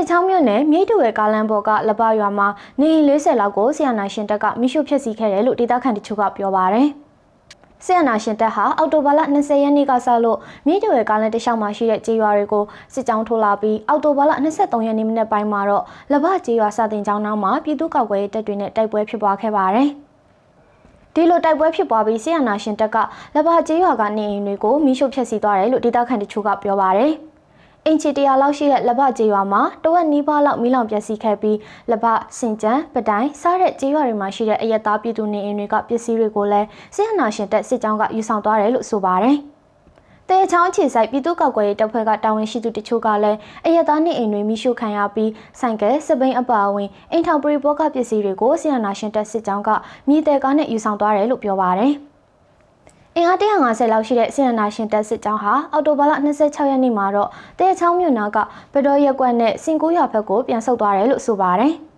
တဲ့ချောင်းမြို့နယ်မြိတ်တူရဲ့ကားလမ်းပေါ်ကလပရွာမှာနေအိမ်40လောက်ကိုဆီယနာရှင်တပ်ကမိရှုဖျက်ဆီးခဲ့တယ်လို့ဒေသခံတချို့ကပြောပါရယ်။ဆီယနာရှင်တပ်ဟာအောက်တိုဘာလ20ရက်နေ့ကစလို့မြိတ်တူရဲ့ကားလမ်းတစ်လျှောက်မှာရှိတဲ့ကြေးရွာတွေကိုစစ်ကြောင်းထိုးလာပြီးအောက်တိုဘာလ23ရက်နေ့မနက်ပိုင်းမှာတော့လပကြေးရွာစာတင်ကျောင်းနောက်မှာပြည်သူ့ကောက်ကွယ်ရေးတပ်တွေနဲ့တိုက်ပွဲဖြစ်ပွားခဲ့ပါရယ်။ဒီလိုတိုက်ပွဲဖြစ်ပွားပြီးဆီယနာရှင်တပ်ကလဘကျေးရွာကနေအိမ်တွေကိုမိရှုဖျက်ဆီးသွားတယ်လို့ဒေသခံတချို့ကပြောပါရယ်။ အင်ချီတရာလောက်ရှိတဲ့လဘကျေးရွာမှာတဝက်နီးပါးလောက်မီးလောင်ပျက်စီးခဲ့ပြီးလဘစင်ကြံပတိုင်စားတဲ့ကျေးရွာတွေမှာရှိတဲ့အရက်သားပြည်သူနေအိမ်တွေကပစ္စည်းတွေကိုလည်းဆီယနာရှင်တပ်စစ်ကြောင်းကယူဆောင်သွားတယ်လို့ဆိုပါရယ်။တဲချောင်းအခြေဆိုင်ပြည်သူ့ကောက်ကွယ်ရေးတပ်ဖွဲ့ကတာဝန်ရှိသူတချို့ကလည်းအရက်သားနေအိမ်တွေမိရှုခံရပြီးဆိုင်ကယ်စပိန်အပါအဝင်အိမ်ထောင်ပရိဘောကပစ္စည်းတွေကိုဆီယနာရှင်တပ်စစ်ကြောင်းကမြေတဲကားနဲ့ယူဆောင်သွားတယ်လို့ပြောပါရယ်။ အင်အား150လောက်ရှိတဲ့ဆီယနာရှင်တပ်စစ်ကြောင်းဟာအော်တိုဘာလ26ရက်နေ့မှာတော့တဲချောင်းမြို့နာကပတော်ရက်ကွက်နဲ့စင်ကူးရွာဘက်ကိုပြန်ဆုတ်သွားတယ်လို့ဆိုပါတယ်။